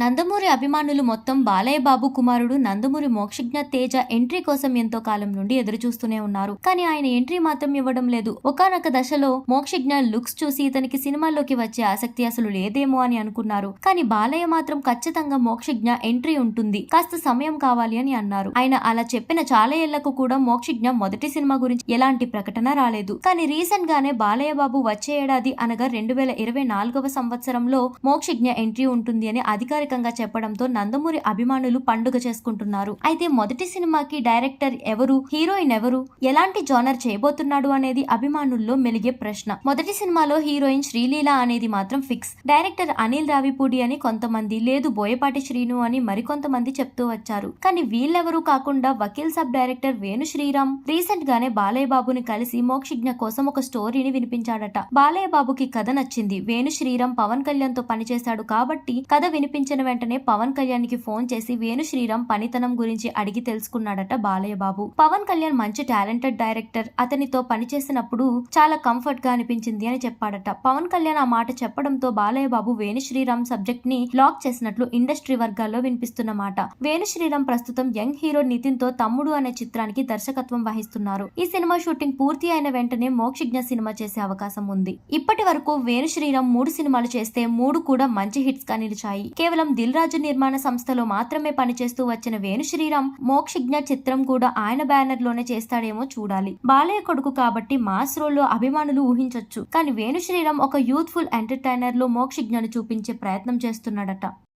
నందమూరి అభిమానులు మొత్తం బాలయ్య బాబు కుమారుడు నందమూరి మోక్షజ్ఞ తేజ ఎంట్రీ కోసం ఎంతో కాలం నుండి ఎదురుచూస్తూనే ఉన్నారు. కానీ ఆయన ఎంట్రీ మాత్రం ఇవ్వడం లేదు. ఒకానొక దశలో మోక్షజ్ఞ లుక్స్ చూసి ఇతనికి సినిమాల్లోకి వచ్చే ఆసక్తి అసలు లేదేమో అని అనుకున్నారు. కానీ బాలయ్య మాత్రం ఖచ్చితంగా మోక్షజ్ఞ ఎంట్రీ ఉంటుంది. కాస్త సమయం కావాలి అని అన్నారు. ఆయన అలా చెప్పిన చాలా ఏళ్ళకు కూడా మోక్షజ్ఞ మొదటి సినిమా గురించి ఎలాంటి ప్రకటన రాలేదు. కానీ రీసెంట్ గానే బాలయ్య బాబు వచ్చే ఏడాది అనగా రెండు వేల ఇరవై నాలుగవ సంవత్సరంలో మోక్షజ్ఞ ఎంట్రీ ఉంటుంది అని అధికారికంగా చెప్పడంతో నందమూరి అభిమానులు పండుగ చేసుకుంటున్నారు. అయితే మొదటి సినిమాకి డైరెక్టర్ ఎవరు హీరోయిన్ ఎవరు ఎలాంటి జోనర్ చేయబోతున్నాడు అనేది అభిమానుల్లో మెలిగే ప్రశ్న. మొదటి సినిమాలో హీరోయిన్ శ్రీలీల అనేది మాత్రం ఫిక్స్. డైరెక్టర్ అనిల్ రావిపూడి అని కొంతమంది లేదు బోయపాటి శ్రీను అని మరికొంతమంది చెప్తూ వచ్చారు. కానీ వీళ్ళెవరూ కాకుండా వకీల్ సబ్ డైరెక్టర్ వేణు శ్రీరామ్ రీసెంట్ గానే బాలయ్య బాబుని కలిసి మోక్షజ్ఞ కోసం ఒక స్టోరీని వినిపించాడట. బాలయ్య బాబుకి కథ నచ్చింది. వేణు శ్రీరామ్ పవన్ కళ్యాణ్తో పనిచేశాడు కాబట్టి కథ వినిపించిన వెంటనే పవన్ కళ్యాణ్కి ఫోన్ చేసి వేణు శ్రీరామ్ పనితనం గురించి అడిగి తెలుసుకున్నాడట బాలయ్య బాబు పవన్ కళ్యాణ్ మంచి టాలెంటెడ్ డైరెక్టర్. అతనితో పనిచేసినప్పుడు చాలా కంఫర్ట్గా అనిపించింది అని చెప్పాడట. పవన్ కళ్యాణ్ ఆ మాట చెప్పడంతో బాలయ్య బాబు వేణు శ్రీరామ్ సబ్జెక్ట్ని లాక్ చేసినట్లు ఇండస్ట్రీ వర్గాల్లో వినిపిస్తున్న మాట. వేణు శ్రీరామ్ ప్రస్తుతం యంగ్ హీరో నితిన్తో తమ్ముడు అనే చిత్రానికి దర్శకత్వం వహిస్తున్నారు. ఈ సినిమా షూటింగ్ పూర్తి అయిన వెంటనే మోక్షజ్ఞ సినిమా చేసే అవకాశం ఉంది. ఇప్పటి వరకు వేణు శ్రీరామ్ మూడు సినిమాలు చేస్తే మూడు కూడా మంచి హిట్స్గా నిలిచాయి కేవలం దిల్ రాజు నిర్మాణ సంస్థలో మాత్రమే పనిచేస్తూ వచ్చిన వేణు శ్రీరామ్ మోక్షజ్ఞ చిత్రం కూడా ఆయన బ్యానర్లోనే చేస్తాడేమో చూడాలి. బాలయ్య కొడుకు కాబట్టి మాస్ రోల్లో అభిమానులు ఊహించొచ్చు. కానీ వేణు శ్రీరామ్ ఒక యూత్ఫుల్ ఎంటర్టైనర్లో మోక్షజ్ఞను చూపించే ప్రయత్నం చేస్తున్నాడట.